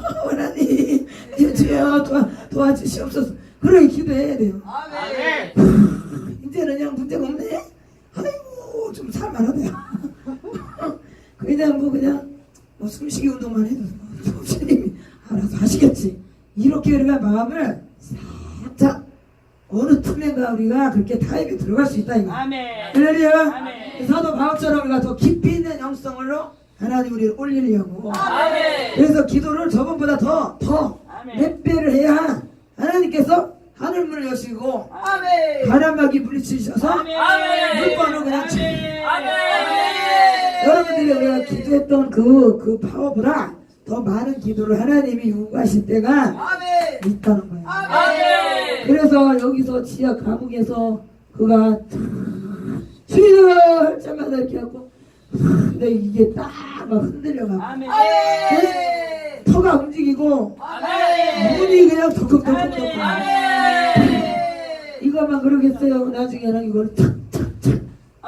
하나님 주여 도와, 도와주시옵소서. 그렇게 기도해야 돼요. 이제는 그냥 문제가 없네. 아이고 좀 살만하대요 그냥 뭐 그냥 뭐 숨쉬기 운동만 해도 성신님이 알아서 하시겠지. 이렇게 우리가 마음을 살짝 어느 틈에가 우리가 그렇게 타입에 들어갈 수 있다 이거. 아멘. 할렐루야. 아멘. 사도 바울처럼 우리가 더 깊이 있는 영성으로 하나님 우리를 올리려고 아멘. 그래서 기도를 저번보다 더 더. 몇 배를 해야 하나님께서 하늘문을 여시고 아멘. 바람막이 물리치셔서 아멘. 물건을 그냥 치-. 여러분들이 우리가 기도했던 그, 그 파워보다 더 많은 기도를 하나님이 요구하실 때가 아멘. 있다는 거예요. 아멘. 그래서 여기서 지하 감옥에서 그가 주여 할 때마다 이렇게 하고 근데 이게 딱 막 흔들려가고 아멘. 터가 움직이고. 문이 그냥 덜컥덜컥. 이것만 그러겠어요. 나중에는 이걸 탁탁탁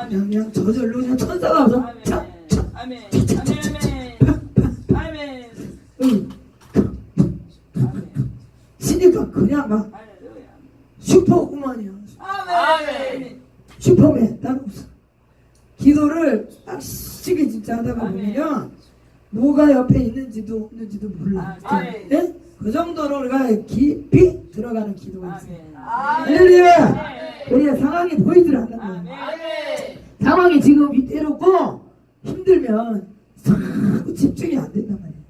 그냥 그냥 저절로 그냥 천사가 와서. 탁탁. 시니까 그냥 막. 슈퍼우먼이야. 슈퍼맨 따로 없어. 기도를 빡시게 진짜 하다가 보면요. 뭐가 옆에 있는지도 없는지도 몰라. 아멘. 예? 그 정도로 우리가 깊이 들어가는 기도가 있어요. 아멘. 할렐루야! 우리의 상황이 보이질 않는 거예요. 상황이 지금 위태롭고 힘들면 자꾸 집중이 안 된단 말이에요.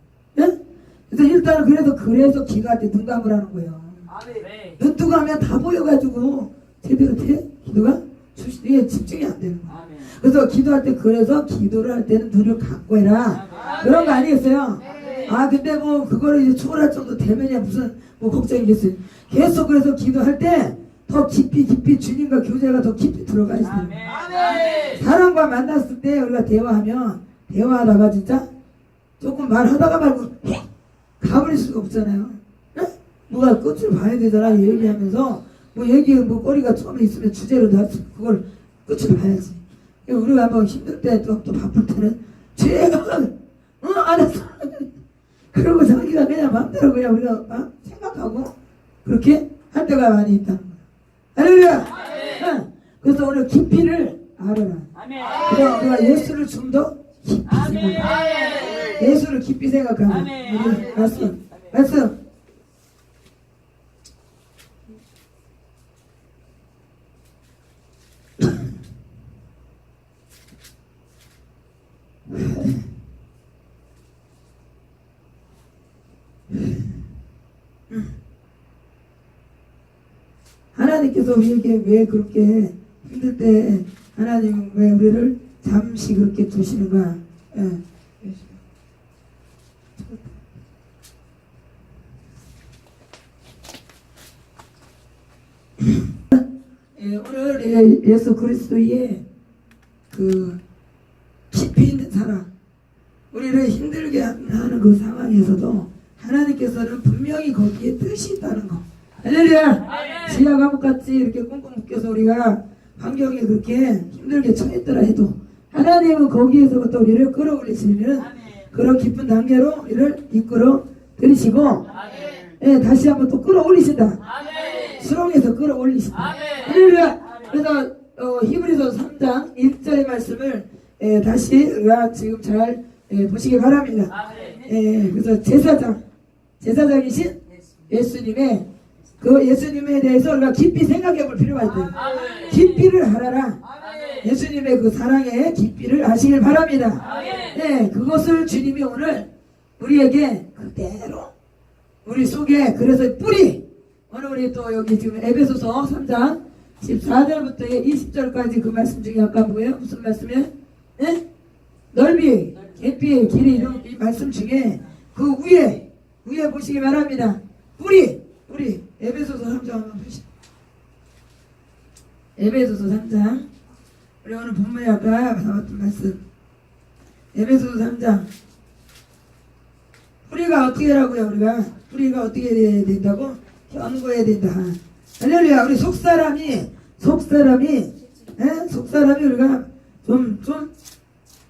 예? 그래서 일단은 그래서 그래서 기도할 때 눈 감으라는 거예요. 눈 뜨고 하면 다 보여가지고 제대로 돼? 기도가? 이게 집중이 안 되는 거야. 아멘. 그래서 기도할 때 그래서 기도를 할 때는 눈을 감고 해라. 그런 거 아니겠어요? 아 근데 뭐 그거를 이제 초월할 정도 되면야 무슨 뭐 걱정이겠어요. 계속 그래서 기도할 때 더 깊이 깊이 주님과 교제가 더 깊이 들어가 있어요. 아멘. 사람과 만났을 때 우리가 대화하면 대화하다가 진짜 조금 말하다가 말고 휙 가버릴 수가 없잖아요. 예? 뭐가 끝을 봐야 되잖아 얘기하면서 뭐 얘기 뭐 거리가 처음에 있으면 주제로 다 그걸 끝을 봐야지. 그러니까 우리가 한번 힘들 때또 또 바쁠 때는 제가 어 알았어. 그러고 자기가 그냥 마음대로 그냥 우리가 막 생각하고 그렇게 할 때가 많이 있다는 거야. 할렐루야. 응. 그래서 오늘 깊이를 알아라. 그래서 우리가 예수를 좀 더 깊이. 생각하라. 예수를 깊이. 우리 말씀. 말씀. 하나님께서 우리에게 왜 그렇게 힘들 때 하나님 왜 우리를 잠시 그렇게 두시는가? 예. 예, 오늘 예, 예수 그리스도의 그 깊이 있는 사랑, 우리를 힘들게 하는 그 상황에서도 하나님께서는 분명히 거기에 뜻이 있다는 거. 할렐루야! 지하 감옥 같이 이렇게 꽁꽁 묶여서 우리가 환경에 그렇게 힘들게 처했더라 해도 하나님은 거기에서부터 우리를 끌어올리시는. 그런 깊은 단계로 우리를 이끌어 들이시고. 예, 다시 한번 또 끌어올리신다. 수렁에서 끌어올리신다. 할렐루야! 그래서 어, 히브리서 3장 1절의 말씀을 예, 다시 우리가 지금 잘 예, 보시기 바랍니다. 예, 그래서 제사장, 제사장이신 예수님의 그 예수님에 대해서 우리가 깊이 생각해 볼 필요가 있다. 아멘. 깊이를 알아라. 아멘. 예수님의 그 사랑의 깊이를 아시길 바랍니다. 아멘. 네, 그것을 주님이 오늘 우리에게 그대로 우리 속에 그래서 뿌리 오늘 우리 또 여기 지금 에베소서 3장 14절부터 20절까지 그 말씀 중에 아까 뭐예요? 무슨 말씀이에요? 예? 넓이, 깊이, 길이 이런 이 말씀 중에 그 위에 위에 보시기 바랍니다. 뿌리, 뿌리 에베소서 3장 한번 보시죠. 에베소서 3장. 우리 오늘 본문에 아까 나왔던 말씀. 에베소서 3장. 뿌리가 어떻게 하라고요 우리가? 뿌리가 어떻게 돼야 된다고? 견고해야 된다. 할렐루야. 우리 속사람이 속사람이 에? 속사람이 우리가 좀좀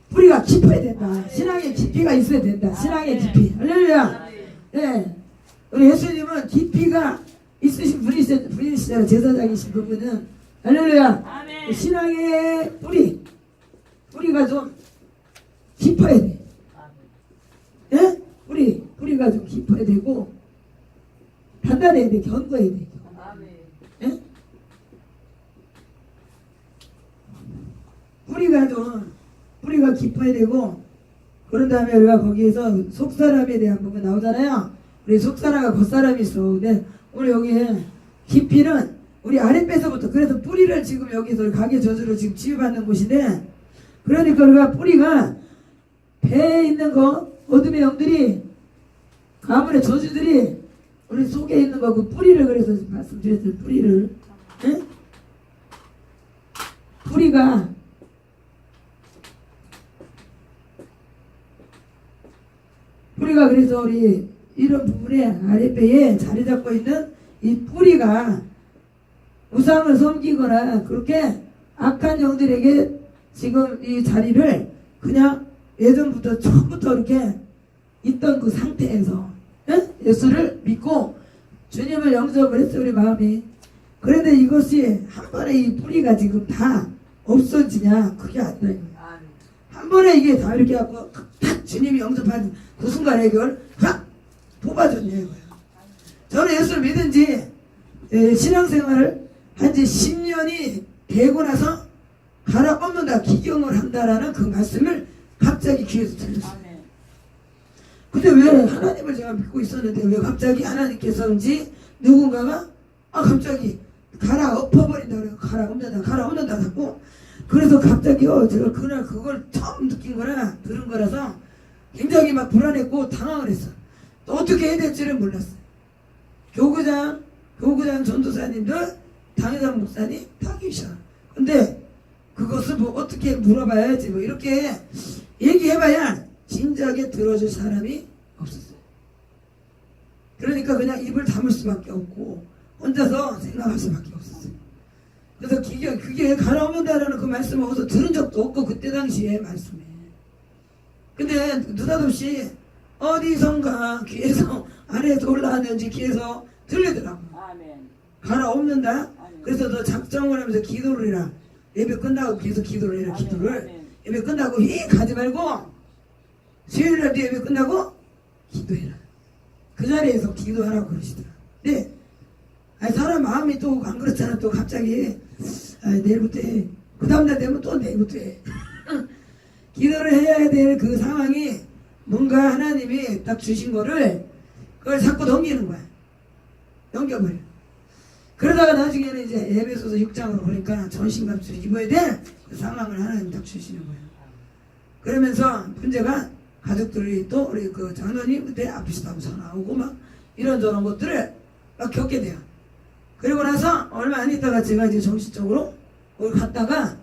뿌리가 깊어야 된다. 신앙의 깊이가 있어야 된다. 신앙의 깊이. 할렐루야. 예. 우리 예수님은 깊이가 있으신 분이시, 분이시잖아요. 제사장이신 부분은. 할렐루야. 아멘. 신앙의 뿌리. 뿌리가 좀 깊어야 돼. 예? 뿌리. 뿌리가 좀 깊어야 되고, 단단해야 돼. 견고해야 돼. 예? 뿌리가 좀 뿌리가 깊어야 되고 그런 다음에 우리가 거기에서 속사람에 대한 부분 나오잖아요. 우리 속사람과 겉사람이 있어. 근데 우리 여기에 깊이는 우리 아랫배서부터 그래서 뿌리를 지금 여기서 가게 저주로 지금 치유받는 곳인데 그러니까 우리가 뿌리가 배에 있는 거 어둠의 영들이 가문의 저주들이 우리 속에 있는 거 그 뿌리를 그래서 말씀드렸어요. 뿌리를 예? 뿌리가 뿌리가 그래서 우리 이런 부분에 아랫배에 자리 잡고 있는 이 뿌리가 우상을 섬기거나 그렇게 악한 영들에게 지금 이 자리를 그냥 예전부터 처음부터 이렇게 있던 그 상태에서 예? 예수를 믿고 주님을 영접을 했어요 우리 마음이 그런데 이것이 한 번에 이 뿌리가 지금 다 없어지냐 그게 아니라 이거예요. 아멘. 한 번에 이게 다 이렇게 하고 탁 주님이 영접한 그 순간에 이걸 확 뽑아줬냐 이거예요. 저는 예수를 믿은 지 에, 신앙생활을 한 지 10년이 되고 나서 갈아 엎는다 기경을 한다라는 그 말씀을 갑자기 귀에서 들렸어요. 근데 왜 하나님을 제가 믿고 있었는데 왜 갑자기 하나님께서인지 누군가가 아 갑자기 갈아 엎어버린다 그래요 갈아 엎는다 갈아 엎는다 자꾸 그래서 갑자기요 제가 그날 그걸 처음 느낀 거라 들은 거라서 굉장히 막 불안했고 당황을 했어 또 어떻게 해야 될지를 몰랐어요 교구장 교구장 전도사님들 당회장 목사님 다 계셔 근데 그것을 뭐 어떻게 물어봐야지 뭐 이렇게 얘기해봐야 진작에 들어줄 사람이 없었어요. 그러니까 그냥 입을 다물 수밖에 없고 혼자서 생각할 수밖에 없었어요. 그래서 그게, 그게 가라오면다라는 그 말씀을 어디서 들은 적도 없고 그때 당시에 말씀에. 근데 느닷없이 어디선가 귀에서 아래에서 올라왔는지 귀에서 들리더라고. 아멘. 가라옵는다. 그래서 너 작정을 하면서 기도를 해라. 예배 끝나고 계속 기도를 해라. 기도를. 아멘. 예배 끝나고 히 가지 말고 수요일 날 예배 끝나고 기도해라. 그 자리에서 기도하라고 그러시더라. 네. 아니, 사람 마음이 또 안 그렇잖아. 또 갑자기 아, 내일부터 해. 그 다음날 되면 또 내일부터 해. 기도를 해야 될 그 상황이 뭔가 하나님이 딱 주신 거를 그걸 자꾸 넘기는 거야. 넘겨버려. 그러다가 나중에는 이제 에베소서 6장으로 보니까 전신갑주를 입어야 될그 상황을 하나님 딱 주시는 거예요. 그러면서 문제가 가족들이 또 우리 그 장로님 그때 아프시다고 전화 오고 막 이런저런 것들을 막 겪게 돼요. 그리고 나서 얼마 안 있다가 제가 이제 정신적으로 갔다가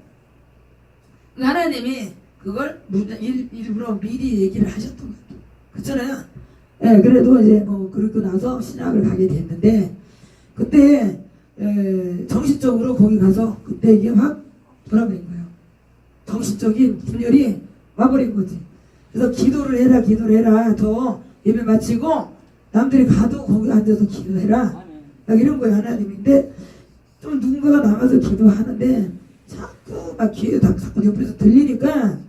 하나님이 그걸 일부러 미리 얘기를 하셨던 것 같아요. 그렇잖아요. 예, 그래도 이제 뭐 그러고 나서 신학을 가게 됐는데 그때 에, 정신적으로 거기 가서 그때 이게 확 돌아버린 거예요. 정신적인 분열이 와버린 거지. 그래서 기도를 해라, 기도를 해라. 더 예배 마치고 남들이 가도 거기 앉아서 기도해라. 막 이런 거예요, 하나님인데 좀 누군가가 나가서 기도하는데 자꾸 막 귀에 다 자꾸 옆에서 들리니까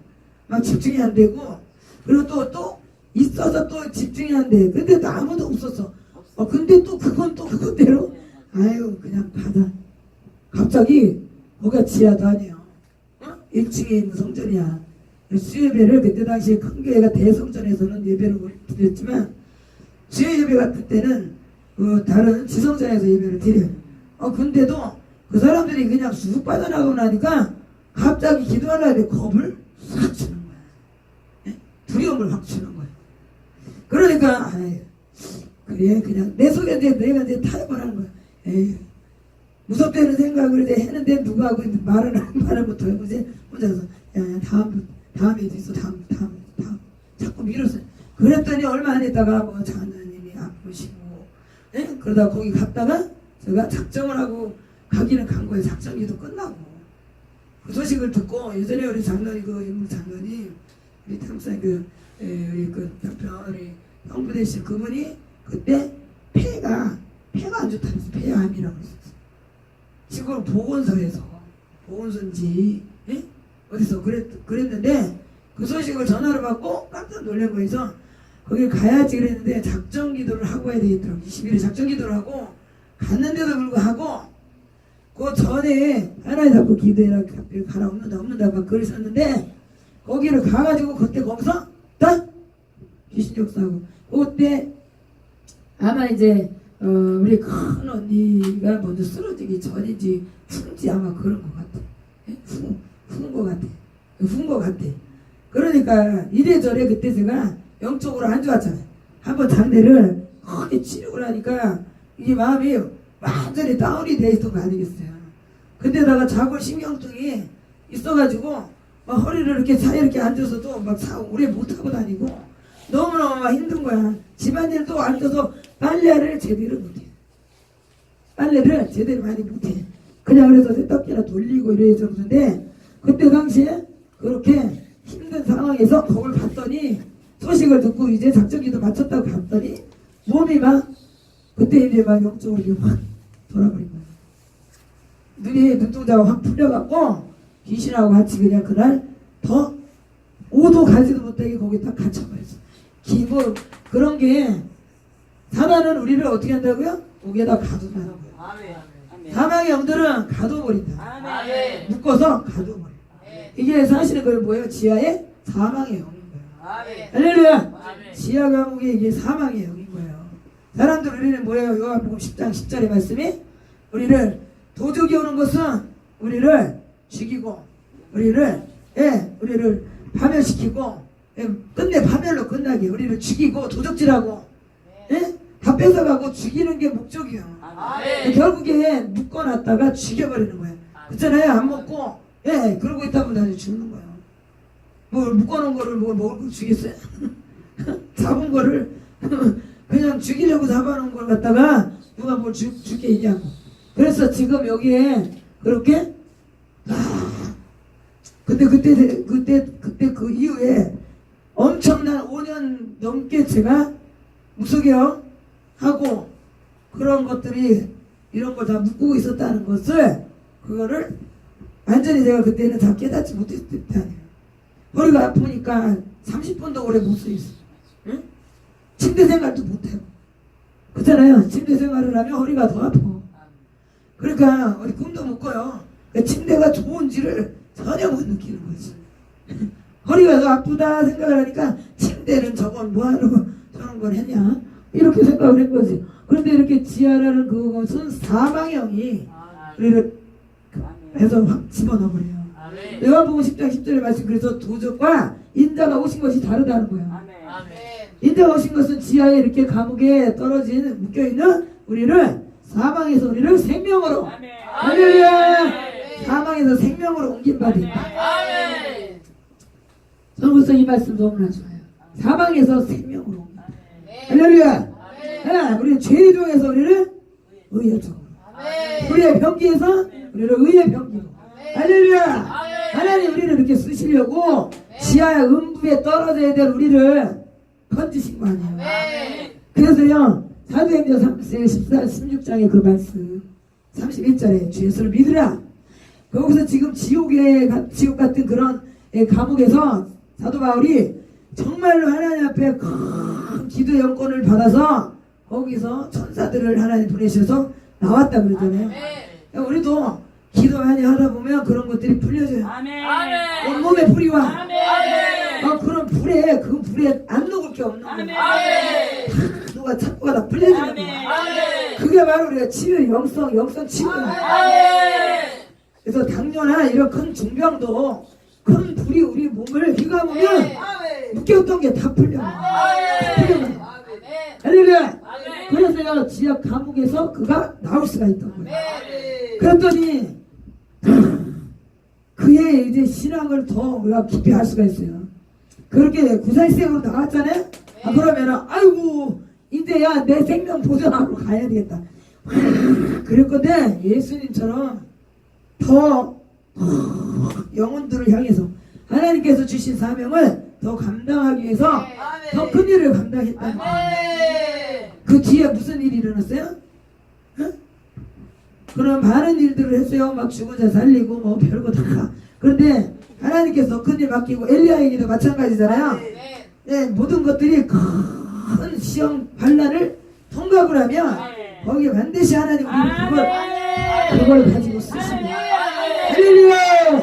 막 집중이 안 되고 그리고 또 또 있어서 또 집중이 안 돼. 근데 또 아무도 없었어. 어 근데 또 그건 또 그것대로 아유 그냥 받아. 갑자기 거기가 지하도 아니에요. 어? 1층에 있는 성전이야. 수예배를 그때 당시에 큰 교회가 대성전에서는 예배를 드렸지만 수요 예배 같은 때는 그 다른 지성전에서 예배를 드려요. 어 근데도 그 사람들이 그냥 쑥 빠져나가고 나니까 갑자기 기도하려는데 겁을 싹 주는? 두려움을 확 주는 거야. 그러니까 아이, 그래 그냥 내 속에 내 내가 이제 타협을 하는 거야. 에이, 무섭다는 생각을 이제 했는데 누가 하고 말을 안- 말을 못 하고 이제 혼자서 야, 야 다음 다음에도 있어 다음 다음 다음 자꾸 밀었어요. 그랬더니 얼마 안 있다가 뭐 장로님이 아프시고 예? 그러다 거기 갔다가 제가 작정을 하고 가기는 간 거예요. 작정기도 끝나고 그 소식을 듣고 예전에 우리 장로님 그 장로님 우리 탐사 그 에, 그 우리 형부 되신 그분이 그때 폐가 폐가 안 좋다면서 폐암이라고 했었어. 지금 보건소에서 보건소인지 예? 어디서 그랬 그랬는데 그 소식을 전화로 받고 깜짝 놀란 거에서 거기 가야지 그랬는데 작전 기도를 하고 해야 되겠더라고. 20일에 작전 기도를 하고 갔는데도 불구하고 그 전에 하나님 잡고 기도해라 갑자기 가라 없는다 없는다 막 그러셨는데 거기를 가가지고 그때 거기서 딱 귀신 역사하고 그때 아마 이제 어, 우리 큰 언니가 먼저 쓰러지기 전인지 후인지 아마 그런 것 같아. 예? 후, 후인 것 같아. 후인 것 같아. 그러니까 이래저래 그때 제가 영적으로 안 좋았잖아 요. 한번 장례를 크게 치르고 나니까 이게 마음이 완전히 다운이 돼 있던 거 아니겠어요. 근데다가 자골 신경증이 있어가지고 막 허리를 이렇게 사이렇게 앉아서도 막 사, 오래 못하고 다니고 너무너무 막 힘든 거야. 집안일도 앉아서 빨래를 제대로 못해. 빨래를 제대로 많이 못해. 그냥 그래서 세탁기나 돌리고 정도인데 그때 당시에 그렇게 힘든 상황에서 거울 봤더니 소식을 듣고 이제 작전기도 마쳤다고 봤더니 몸이 막 그때 이제 막 영적으로 확 돌아버린 거야. 눈이 눈동자가 확 풀려갖고 귀신하고 같이 그냥 그날 더 오도 가지도 못하게 거기 딱 갇혀버렸어. 기분 그런 게 사단은 우리를 어떻게 한다고요? 목에다 가둬놔는 거예요. 아멘. 사망의 영들은 가둬버린다. 아멘. 묶어서 가둬버려. 이게 사실은 그 뭐예요? 지하의 사망의 영인 거예요. 아멘. 할렐루야. 아멘. 지하 감옥이 이게 사망의 영인 거예요. 사람들 우리는 뭐예요? 요한복음 10장 10절의 말씀이 우리를 도적이 오는 것은 우리를 죽이고 우리를 예 우리를 파멸시키고 예, 끝내 파멸로 끝나게 우리를 죽이고 도적질하고 예? 다 뺏어가고 죽이는 게 목적이에요. 아멘. 결국에 묶어놨다가 죽여버리는 거예요. 그렇잖아요. 안 먹고 예 그러고 있다 보면 나중에 죽는 거예요. 뭐 묶어놓은 거를 뭐 먹을 걸 주겠어요? 잡은 거를 그냥 죽이려고 잡아놓은 걸 갖다가 누가 뭘 주, 줄게 얘기하고 그래서 지금 여기에 그렇게 아, 근데 그때 그때 그때 그 이후에 엄청난 5년 넘게 제가 무속이요 하고 그런 것들이 이런 걸 다 묶고 있었다는 것을 그거를 완전히 제가 그때는 다 깨닫지 아니에요. 허리가 아프니까 30분도 오래 못 서 있어. 응? 침대 생활도 못해요. 그렇잖아요. 침대 생활을 하면 허리가 더 아파. 그러니까 어디 꿈도 못 꿔요. 그러니까 침대가 좋은지를 전혀 못 느끼는 거지. 허리가 더 아프다 생각을 하니까 침대는 저건 뭐하러 저런 걸 했냐 이렇게 생각을 한 거지. 그런데 이렇게 지하라는 그것은 사망형이 우리를 해서 확 집어넣어버려요. 아멘. 요한복음 10장 10절의 말씀 그래서 도적과 인자가 오신 것이 다르다는 거야. 아멘. 인자가 오신 것은 지하에 이렇게 감옥에 떨어진 묶여있는 우리를 사망에서 우리를 생명으로 할렐루야 사망에서 생명으로 옮긴 바 된다. 아멘. 선구서 이 말씀 너무나 좋아요. 사망에서 생명으로 옮긴다. 할렐루야. 예, 우리는 죄 중에서 우리를 의의 쪽으로. 우리의 병기에서 우리를 의의 병기로. 할렐루야. 하나님 우리를 이렇게 쓰시려고 지하 음부에 떨어져야 될 우리를 건지신 거 아니에요? 그래서요 사도행전 14, 16장의 그 말씀 31절에 주 예수를 믿으라 거기서 지금 지옥에 가- 지옥 같은 그런 예, 감옥에서 사도 바울이 정말로 하나님 앞에 큰 기도 영권을 받아서 거기서 천사들을 하나님 보내셔서 나왔다 그러잖아요 그러니까 우리도 기도 많이 하다 보면 그런 것들이 풀려져요 아멘. 온몸에 불이 와 아멘. 아, 그런 불에 그 불에 안 녹을 게 없는 거야 아멘. 누가 자꾸 가다 풀려지는 아멘. 그게 바로 우리가 치유의 영성, 영성 치유야. 아멘. 그래서 당뇨나 이런 큰 중병도 큰 불이 우리 몸을 휘감으면 묶였던 게 다 풀려. 할렐루야. 아멘. 그래서요, 지하 감옥에서 그가 나올 수가 있던 거야. 그랬더니, 그의 이제 신앙을 더 우리가 깊이 할 수가 있어요. 그렇게 구사일생으로 나왔잖아요? 아, 그러면은, 아이고, 이제야 내 생명 보존하러 가야 되겠다. 건데, 예수님처럼 더 영혼들을 향해서 하나님께서 주신 사명을 더 감당하기 위해서 더 큰 일을 감당했다는 거예요. 그 뒤에 무슨 일이 일어났어요? 어? 그런 많은 일들을 했어요. 막 죽은 자 살리고 뭐 별거 다. 그런데 하나님께서 큰 일 맡기고 엘리야에게도 마찬가지잖아요. 네. 네, 모든 것들이 큰 시험 반란을 통과를 하면 거기에 반드시 하나님 우리 그걸 그걸 가지고 쓰십니다. 할렐루야!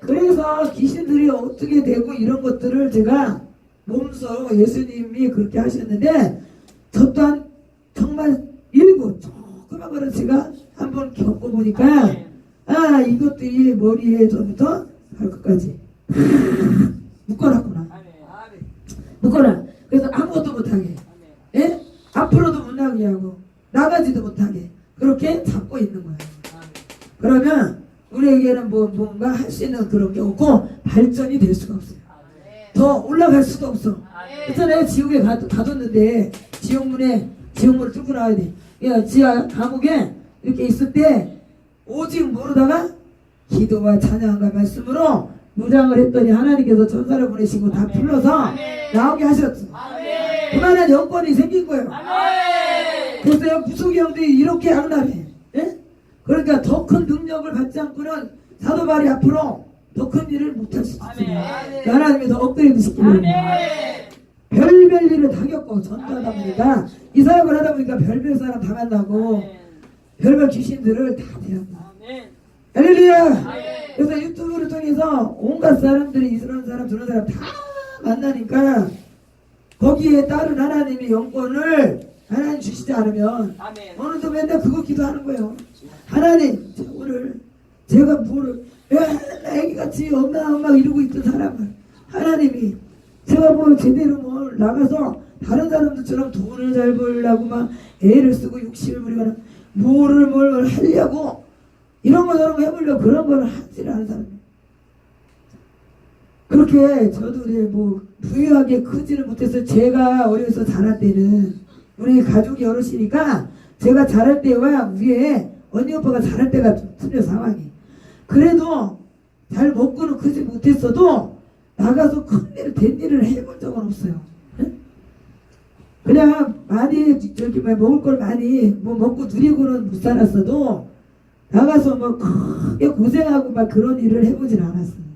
그래서 귀신들이 어떻게 되고 이런 것들을 제가 몸소 예수님이 그렇게 하셨는데 저 또한 정말 일부 조그만 거를 제가 한번 겪어보니까 아 이것들이 머리에서부터 발끝까지 묶어놨구나. 묶어놔. 그래서 아무것도 못하게. 예? 앞으로도 못 나가게 하고 나가지도 못하게 그렇게 잡고 있는 거예요. 그러면 우리에게는 뭐 뭔가 할 수 있는 그런 게 없고 발전이 될 수가 없어요. 더 올라갈 수도 없어. 그렇잖아요 지옥에 가, 가뒀는데 지옥문에 지옥문을 뚫고 나와야 돼. 야, 지하 감옥에 이렇게 있을 때 오직 모르다가 기도와 찬양과 말씀으로 무장을 했더니 하나님께서 전사를 보내시고 다 풀러서 나오게 하셨어. 그만한 여건이 생긴 거예요. 보세요 무속의 형들이 이렇게 악랄해. 예? 그러니까 더 큰 능력을 받지 않고는 사도 바리 앞으로 더 큰 일을 못할 수 있어요 하나님이 더 업그레이드 시키는 별별 일을 다 겪고 전도하다 보니까 이 사역을 하다 보니까 별별 사람 다 만나고 별별 귀신들을 다 대하고 할렐루야! 그래서 유튜브를 통해서 온갖 사람들이 이런 사람 저런 사람 다 만나니까 거기에 따른 하나님의 영권을 하나님 주시지 않으면 오늘도 맨날 그거 기도하는 거예요. 하나님, 저 오늘 제가 뭐를 애기같이 엄마 엄마 이러고 있던 사람을 하나님이 제가 뭐 제대로 뭐 나가서 다른 사람들처럼 돈을 잘 벌려고 막 애를 쓰고 욕심을 부리거나 뭐를 뭘 하려고 이런 거 저런 거 해보려고 그런 걸 하지 않은 사람 그렇게 저도 이제 뭐 부유하게 크지는 못해서 제가 어려서 자랄 때는 우리 가족이 여럿이니까 제가 자랄 때와 위에 언니 오빠가 자랄 때가 좀 틀려 상황이 그래도 잘 먹고는 크지 못했어도 나가서 큰 일을 된 일을 해본 적은 없어요 응? 그냥 많이 저렇게 막 먹을 걸 많이 뭐 먹고 누리고는 못 살았어도 나가서 뭐 크게 고생하고 막 그런 일을 해보진 않았어요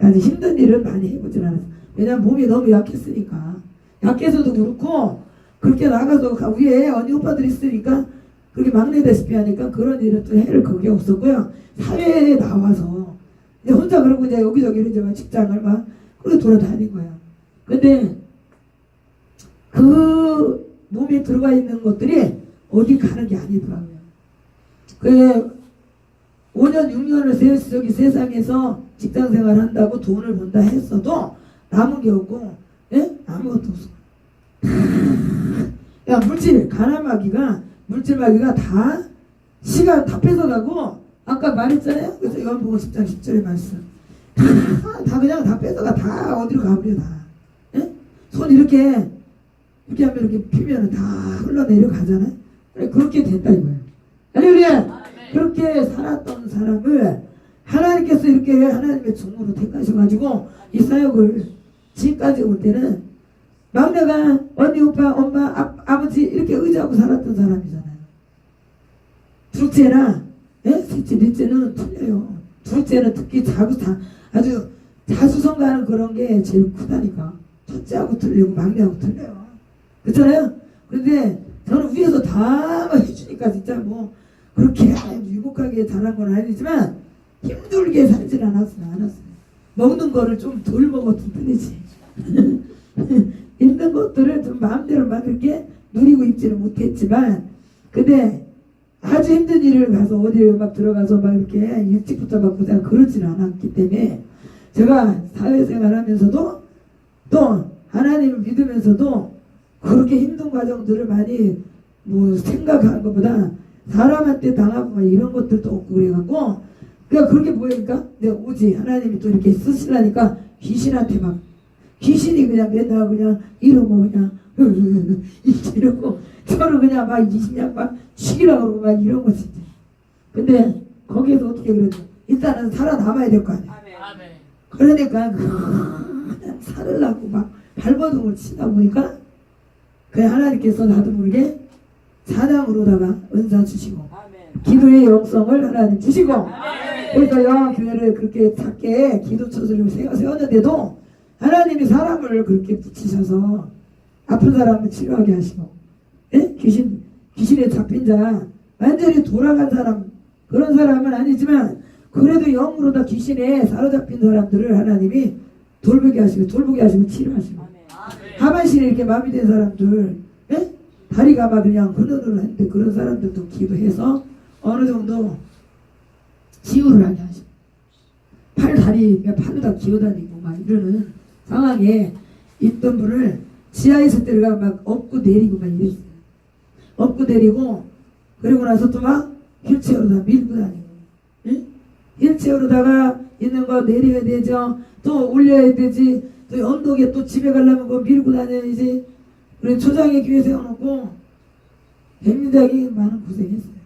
아주 힘든 일을 많이 해보진 않았어요. 왜냐면 몸이 너무 약했으니까. 약해서도 그렇고, 그렇게 나가서 가- 위에 언니 오빠들이 있으니까, 그렇게 막내다시피 하니까 그런 일은 또 해를 그게 없었고요. 사회에 나와서, 이제 혼자 그러고 이제 여기저기 이제 막 직장을 막, 그렇게 돌아다닌 거야. 근데, 그 몸에 들어가 있는 것들이 어디 가는 게 아니더라고요. 그 5년, 6년을 세, 저기 세상에서 직장 생활 한다고 돈을 번다 했어도 남은 게 없고, 예? 아무것도 없어. 야, 물질, 가나마귀가, 물질마귀가 다 시간 다 뺏어가고, 아까 말했잖아요? 그래서 요한복음 10장 10절에 말씀. 다, 다 그냥 다 뺏어가, 다 어디로 가버려, 다. 예? 손 이렇게, 이렇게 하면 이렇게 피면 다 흘러내려 가잖아요? 그래, 그렇게 된다 이거예요. 할렐루야! 그렇게 살았던 사람을 하나님께서 이렇게 하나님의 종으로 택하셔가지고 이 사역을 지금까지 올 때는 막내가 언니 오빠 엄마 아, 아버지 이렇게 의지하고 살았던 사람이잖아요. 둘째나 예? 셋째 넷째는 틀려요. 둘째는 특히 자주 다 아주 자수성가하는 그런 게 제일 크다니까. 첫째하고 틀리고 막내하고 틀려요. 그렇잖아요. 근데 저는 위에서 다 해주니까 진짜 뭐 그렇게 유복하게 잘한 건 아니지만 힘들게 살진 않았어요. 않았어요. 먹는 거를 좀 덜 먹었을 뿐이지. 있는 것들을 좀 마음대로 막 이렇게 누리고 있지는 못했지만 근데 아주 힘든 일을 가서 어디에 막 들어가서 막 이렇게 일찍부터 막 고생 그렇지는 않았기 때문에 제가 사회생활 하면서도 또 하나님을 믿으면서도 그렇게 힘든 과정들을 많이 뭐 생각한 것보다 사람한테 당하고 막 이런 것들도 없고 그래갖고 그러니까 그렇게 보이니까 내가 오지 하나님이 또 이렇게 쓰시라니까 귀신한테 막 귀신이 그냥 맨날 그냥 이러고 그냥 이러고 저를 그냥 막 이십냥 막 죽이라고 그러고 막 이런 거 진짜 근데 거기에서 어떻게 그래도 일단은 살아남아야 될 거 아니야 그러니까 그냥 살으려고 막 발버둥을 치다 보니까 그 하나님께서 나도 모르게 사랑으로다가 은사 주시고 아멘. 기도의 영성을 하나님 주시고 아멘. 그러니까요 교회를 그렇게 작게 기도처를 세웠는데도 하나님이 사람을 그렇게 붙이셔서 아픈 사람을 치료하게 하시고 예? 귀신 귀신에 잡힌 자 완전히 돌아간 사람 그런 사람은 아니지만 그래도 영으로 다 귀신에 사로잡힌 사람들을 하나님이 돌보게 하시고 돌보게 하시고 치료하시고. 하반신에 이렇게 마비된 사람들 예? 다리가 막 그냥 흐느흐느 했는데 그런 사람들도 기도해서 어느 정도 치유를 하게 하시고 팔 다리 그냥 팔로 다 기어다니고 막 이러는 상황에 있던 분을 지하에 있을 때가 막 업고 내리고 막 이랬어요. 업고 내리고 그리고 나서 또 막 휠체어로 다 밀고 다니고. 예? 휠체어로다가 있는 거 내려야 되죠. 또 올려야 되지. 또 언덕에 또 집에 가려면 그거 밀고 다녀야지. 그리고 초장에 교회 세워놓고 백미장이 많은 고생했어요.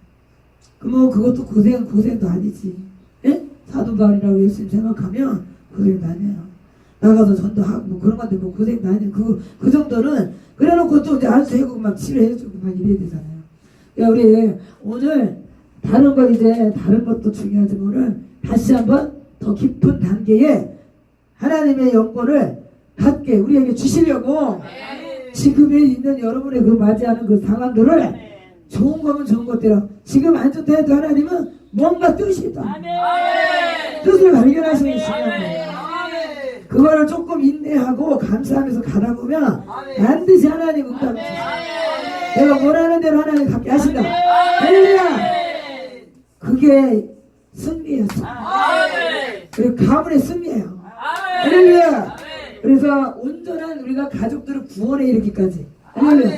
그뭐 그것도 고생 고생도 아니지. 예? 사도바울이라고 예수님 생각하면 고생도 아니에요 나가서 전도하고 뭐 그런 건데 뭐 고생도 아니에요 그, 그 정도는 그래놓고 또 이제 안수 해고 막 치료해주고 막 이래야 되잖아요 야 우리 오늘 다른 거 이제 다른 것도 중요하지만 오늘 다시 한번 더 깊은 단계에 하나님의 영권을 갖게 우리에게 주시려고 지금에 있는 여러분의 그 맞이하는 그 상황들을 좋은 거면 좋은 것대로 지금 안 좋다 해도 하나님은 뭔가 뜻이 있다 아멘. 뜻을 발견하시는 시간 거예요 아멘. 그거를 조금 인내하고 감사하면서 가다 보면. 반드시 하나님 응답을 주세요 내가 원하는 대로 하나님 갖게 하신다. 할렐루야! 그게 승리였어 아멘. 그리고 가문의 승리예요. 할렐루야! 그래서 온전한 우리가 가족들을 구원해 이르기까지. 할렐루야!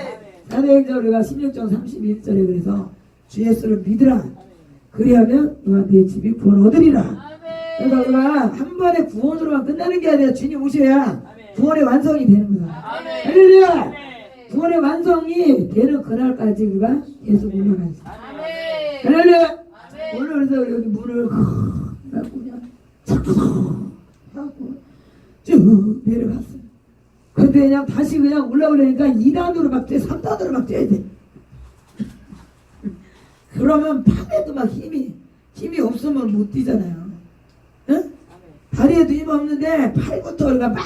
사도행전 우리가 16장 31절에 그래서 주 예수를 믿으라. 그리하면 너와 네 집이 구원 얻으리라 그래서 우리가 한 번에 구원으로만 끝나는 게 아니라 주님 오셔야 구원의 완성이 되는 거다. 할렐루야 구원의 완성이 되는 그날까지 우리가 계속 올라가야지 할렐루야 오늘 그래서 여기 문을 하- 그냥 자꾸 하고 쭉 내려갔어요. 근데 그냥 다시 그냥 올라오려니까 2단으로 막 뛰어 3단으로 막 뛰어야 돼. 그러면 팔에도 막 힘이 힘이 없으면 못 뛰잖아요. 응? 다리에도 힘 없는데 팔부터 우리가 막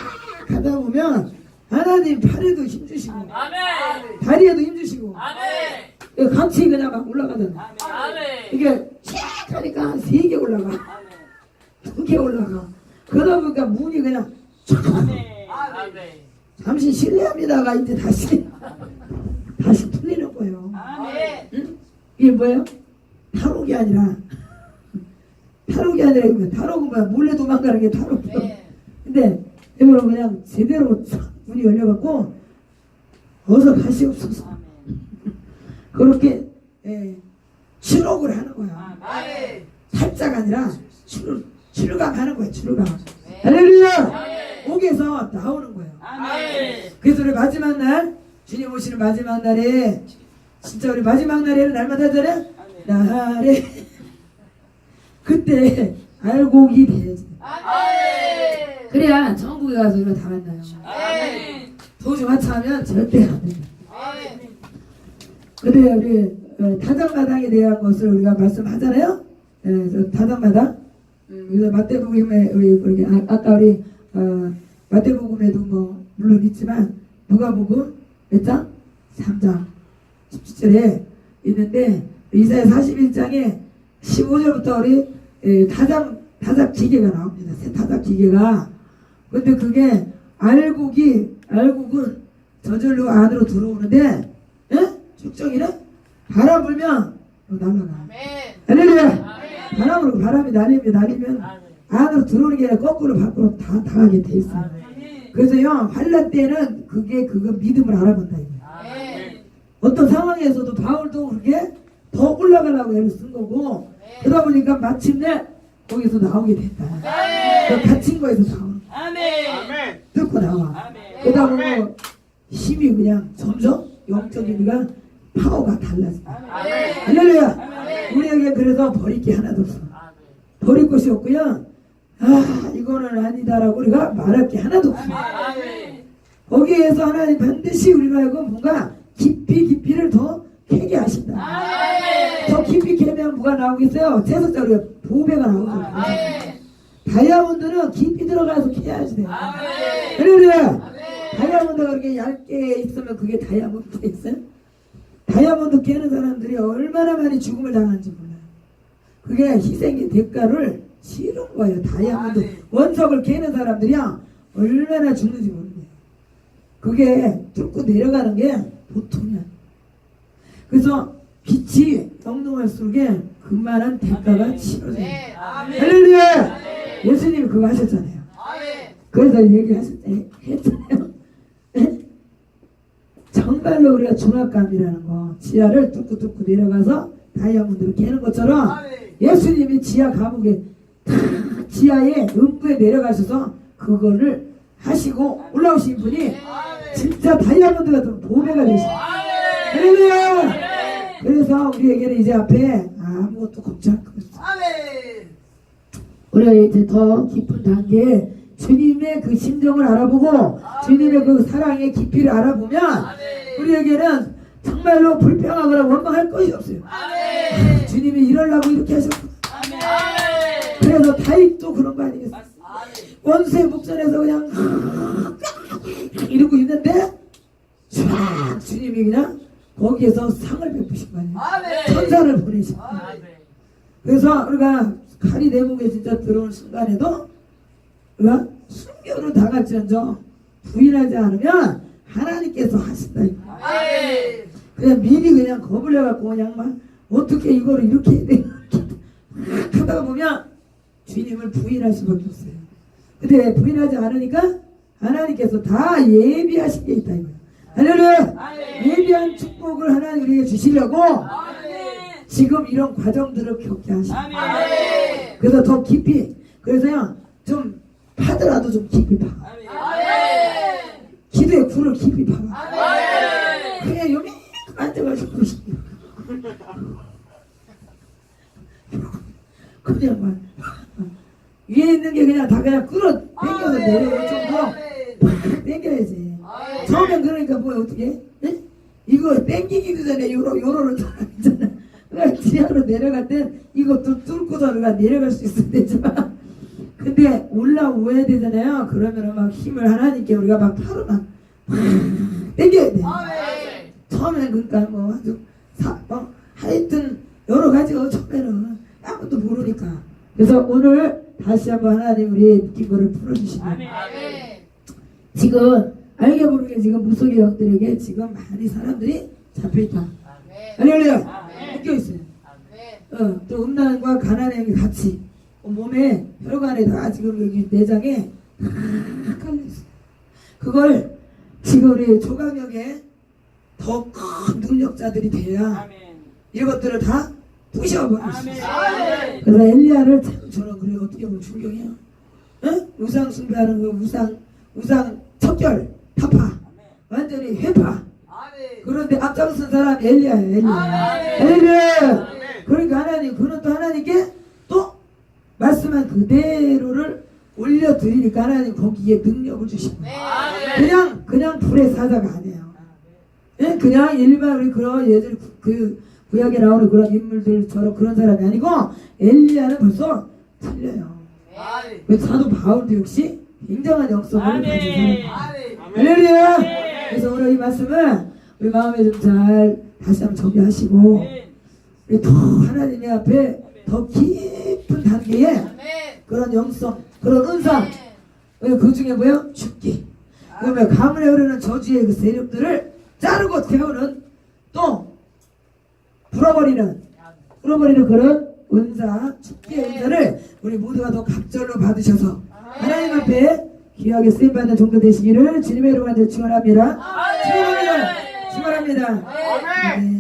가다 보면 하나님 팔에도 힘 주시고 아멘. 다리에도 힘 주시고 아멘. 같이 그냥 막 올라가잖아요. 아멘. 이게 쫙 하니까 세 개 올라가 두개 올라가 그러다 보니까 문이 그냥 아멘. 아멘. 잠시 실례합니다가 이제 다시 다시 풀리는 거예요 아멘. 응? 이게 뭐예요? 탈옥이 아니라 탈옥이 아니라 이거 탈옥은 뭐야 몰래 도망가는 게 탈옥이요 근데 이거는 그냥 제대로 촥 문이 열려갖고 어서 가시옵소서. 그렇게 예, 출옥을 하는 거야. 아멘. 살짝 아니라 출, 출감하는 거예요 출감 할렐루야! 옥에서 나오는 거예요. 아멘. 그래서 우리 마지막 날 주님 오시는 마지막 날에 진짜 우리 마지막 날에는 날마다 하잖아요? 날에 그때 알곡이 돼야지 아멘. 그래야 천국에 가서 우리가 다 만나요 아멘. 도중 하차하면 절대 안 아멘. 근데 우리 어, 타작마당에 대한 것을 우리가 말씀하잖아요. 예, 그래서 타작마당. 음, 그래서 마태복음에 우리 우리 아, 아까 우리 어, 마태복음에도 뭐 물론 있지만 누가복음 몇 장? 3장 17절에 있는데 이사야 41장에 15절부터 우리 예, 타작 타작 기계가 나옵니다. 새 타작 기계가. 근데 그게 알곡이 알곡은 저절로 안으로 들어오는데 예? 축정이는 바람 불면 날라가. 할렐루야. 바람으로 바람이 날리면 날리면. 안으로 들어오는 게 아니라 거꾸로 밖으로 다 당하게 돼 있어요. 그래서요 환란 때는 그게 그거 믿음을 알아본다 이거. 어떤 상황에서도 바울도 그렇게 더 올라가려고 애를 쓴 거고 그러다 보니까 마침내 거기서 나오게 됐다. 그 갇힌 거에서 나오는 거. 아멘. 뜯고 나와. 그러다 보면 힘이 그냥 점점 영적인 우리가 파워가 달라져. 할렐루야. 우리에게 그래서 버릴 게 하나도 없어. 버릴 것이 없고요. 아 이거는 아니다라고 우리가 말할 게 하나도 없어. 거기에서 하나님 반드시 우리가 알고 뭔가 깊이 깊이를 더 캐게 하신다. 더 깊이 캐면 뭐가 나오겠어요? 채석자 우리가 보배가 나오죠. 다이아몬드는 깊이 들어가서 캐야지 돼요. 할렐루야! 다이아몬드가 그렇게 얇게 있으면 그게 다이아몬드가 있어요? 다이아몬드 깨는 사람들이 얼마나 많이 죽음을 당하는지 몰라요. 그게 희생의 대가를 치른 거예요. 다이아몬드 원석을 깨는 사람들이야 얼마나 죽는지 모르겠어요. 그게 뚫고 내려가는 게 보통이 아니에요. 그래서 빛이 영롱할수록 그만한 대가가 치러져요. 할렐루야! 예수님이 그거 하셨잖아요. 그래서 얘기하셨잖아요. 했잖아요. 정말로 우리가 중압감이라는 거, 지하를 뚫고 내려가서 다이아몬드를 깨는 것처럼 예수님이 지하 감옥에 다 지하에 음부에 내려가셔서 그거를 하시고 올라오신 분이 진짜 다이아몬드 같은 보배가 되신 할렐루야! 그래서 우리에게는 이제 앞에 아무것도 걱정할 거 없어. 우리가 이제 더 깊은 단계에 주님의 그 심정을 알아보고 주님의 그 사랑의 깊이를 알아보면 우리에게는 정말로 불평하거나 원망할 것이 없어요. 주님이 이러려고 이렇게 하셨구나. 그래서 다윗도 그런 거 아니겠어요? 원수의 목전에서 그냥 이러고 있는데 쫙 주님이 그냥 거기에서 상을 베푸신 거 아니에요? 천사를 보내신 거예요. 그래서 우리가 칼이 내 목에 진짜 들어온 순간에도 우리가 순교로 당할지언정 부인하지 않으면 하나님께서 하신다. 이거. 그냥 미리 그냥 겁을 내갖고 그냥 막 어떻게 이거를 이렇게 해야 돼 하다가 보면 주님을 부인할 수밖에 없어요. 근데 부인하지 않으니까 하나님께서 다 예비하신 게 있다 이거예요. 할렐루야! 예비한 축복을 하나님 우리에게 주시려고 지금 이런 과정들을 겪게 하시는 그래서 더 깊이 그래서요 좀 파더라도 좀 깊이 파 기도의 굴을 깊이 파 그냥 여기 앉아가지고 그냥 막 위에 있는 게 그냥 다 그냥 끌어 당겨서 내려올 정도? 팍 당겨야지 처음엔 그러니까 뭐야 어떻게? 예? 이거 땡기기도 전에 요로 요로를 돌아가잖아. 그러니까 지하로 내려갈 땐 이것도 뚫고서 우리가 내려갈 수 있어야 되지만 근데 올라오야 되잖아요. 그러면은 막 힘을 하나님께 우리가 막 바로 막 땡겨야 돼. 처음에는 그러니까 뭐 아주 사, 뭐 하여튼 여러 가지가 처음에는 아무것도 모르니까. 그래서 오늘 다시 한번 하나님 우리의 느낀 거를 풀어주시면 지금 알게 모르게 지금 무속의 영들에게 지금 많이 사람들이 잡혀있다 할렐루야. 묶여 있어요. 어, 또 음란과 가난의 영이 같이 어, 몸에 혈관에 다 지금 여기 내장에 다 깔려 있어요. 그걸 지금 우리 조강역에 더 큰 능력자들이 돼야 이것들을 다 부셔버릴 수 있어요. 그래서 엘리야를 참 저는 그래 어떻게 보면 존경해요. 응? 우상 숭배하는 거 우상 우상 척결 타파 완전히 회파. 그런데 앞장선 사람 엘리야예요. 엘리야. 엘리야. 그러니까 하나님 그는 또 하나님께 또 말씀한 그대로를 올려드리니까 하나님 거기에 능력을 주시고 그냥 그냥 불의 사자가 아니에요. 예, 그냥 일반 우리 그런 구- 그 구약에 나오는 그런 인물들처럼 그런 사람이 아니고 엘리야는 벌써 틀려요. 그 사도 바울도 역시 굉장한 영성을 가진 사람. 할렐루야! 그래서 오늘 이 말씀을 우리 마음에 좀 잘 다시 한번 정리하시고 우리 더 하나님의 앞에 더 깊은 단계에 그런 영성, 그런 은사 그 중에 뭐야? 죽기. 그러면 가문에 흐르는 저주의 그 세력들을 자르고 태우는 또 불어버리는 불어버리는 그런 은사, 축기의 은사를 우리 모두가 더 갑절로 받으셔서 하나님 앞에 귀하게 쓰임 받는 종도 되시기를 주님의 이름으로 축원합니다. 축원합니다. 축원합니다. 아멘.